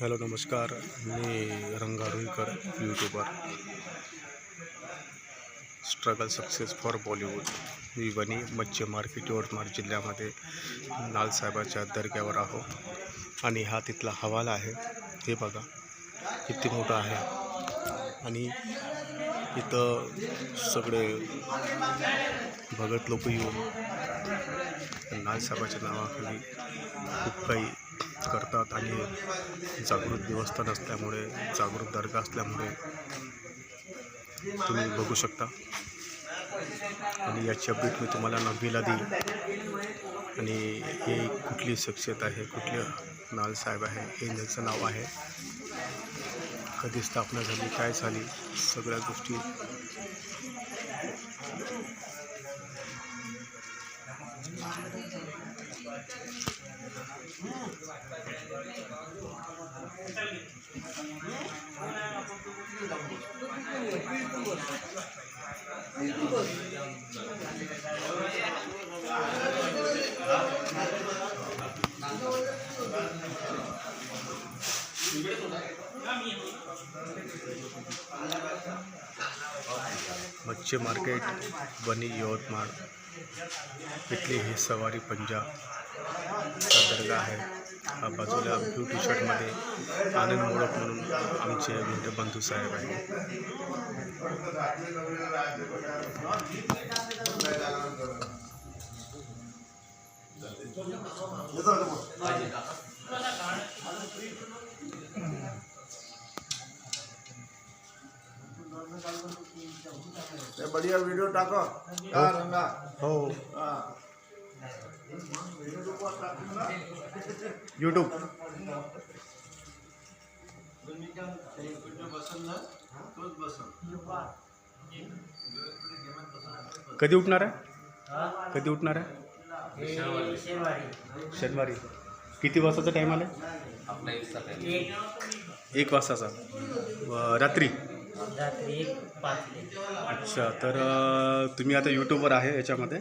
Hello नमस्कार. मी Ranga Ruikar YouTuber struggle success for Bollywood मी वणी मच्छी market Yavatmal जिल्ह्यामध्ये लालसाहेबाच्या दर्ग्यावर आहो. आणि हा तिथला हवाला आहे. हे बघा किती मोठा आहे. आणि इथं सगळे भगत लोक येऊन लालसाहेबाच्या नावाखाली खूप काही करतात आणि जागृत देवस्थान असल्यामुळे जागृत दर्गा असल्यामुळे तुम्ही बघू शकता. आणि याची अपडेट मी तुम्हाला नववीला देईल. आणि हे कुठली शख्सियत आहे कुठले नाल साहेब आहे हे ज्याचं नाव आहे. कधी स्थापना झाली काय झाली सगळ्या गोष्टी मच्छी मार्केट बनी यवतमाळ इथली ही सवारी पंजाब चा दर्गा आहे. हा बाजूला ब्लू टी शर्टमध्ये आनंद मोडक म्हणून आमचे मित्र बंधू साहेब आहे ते बढ़िया वीडियो टाको। हा। रंगा। हो। हा। यूट्यूब कधी उठणार आहे? कधी उठणार आहे? शनिवारी. किती वाजताचा टाईम आला एक वाजताचा. रात्री? रात्री एक पाच अच्छा तर तुम्ही आता यूट्यूबवर आहे याच्यामध्ये?